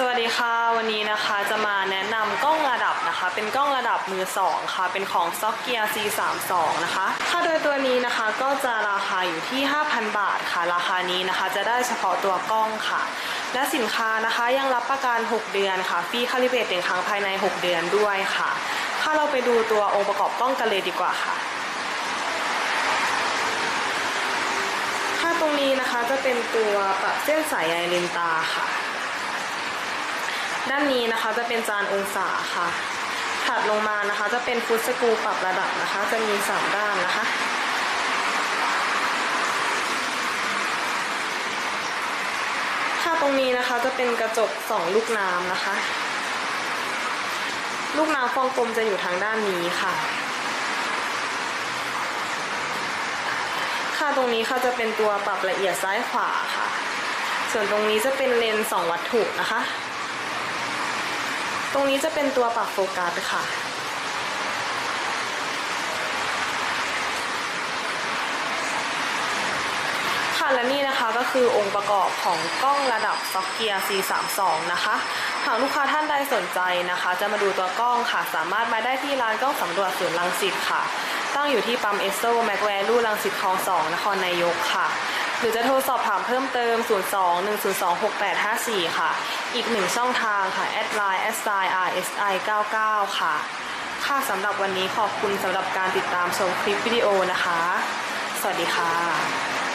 สวัสดีค่ะ วันนี้นะคะจะมาแนะนำกล้องระดับนะคะ เป็นกล้องระดับมือสองค่ะ เป็นของ s o c k i a C32 นะคะค่าโดยตัวนี้นะคะก็จะราคาอยู่ที่ 5,000 บาทค่ะ ราคานี้นะคะจะได้เฉพาะตัวกล้องค่ะ และสินค้านะคะยังรับประกัน 6 เดือนค่ะฟรีคาลิเบรตหนึ่งครั้งภายใน 6 เดือนด้วยค่ะ ถ้าเราไปดูตัวองค์ประกอบกล้องกันเลยดีกว่าค่ะค่าตรงนี้นะคะจะเป็นตัวปรับเส้นสายใยเลนตาค่ะ ด้านนี้นะคะจะเป็นจานองศาค่ะถัดลงมานะคะจะเป็นฟุตสกูปรับระดับนะคะ จะมี 3 ด้านนะคะ ค่าตรงนี้นะคะจะเป็นกระจก 2 ลูกน้ำนะคะ ลูกน้ำฟองกลมจะอยู่ทางด้านนี้ค่ะ ค่าตรงนี้ค่ะจะเป็นตัวปรับละเอียดซ้ายขวาค่ะ ส่วนตรงนี้จะเป็นเลนส์สองวัตถุนะคะ รงนี้จะเป็นตัวปรับโฟกัสค่ะ ค่ะและนี่นะคะก็คือองค์ประกอบของกล้องระดับ s o c k i a C32 นะคะ หากลูกค้าท่านใดสนใจนะคะ จะมาดูตัวกล้องค่ะ สามารถมาได้ที่ร้านกล้องสำรวจศูนย์ลังสิตค่ะ ตั้งอยู่ที่ปั๊มเอสโซแมกแวลูลังสิตคลอง2นครนายกค่ะ หรือจะโทรสอบถามเพิ่มเติม 02 102 6854 ค่ะ อีกหนึ่งช่องทางค่ะแอดไลน์ s i RSI 99ค่ะ ค่ะสำหรับวันนี้ขอบคุณสำหรับการติดตามชมคลิปวิดีโอนะคะ สวัสดีค่ะ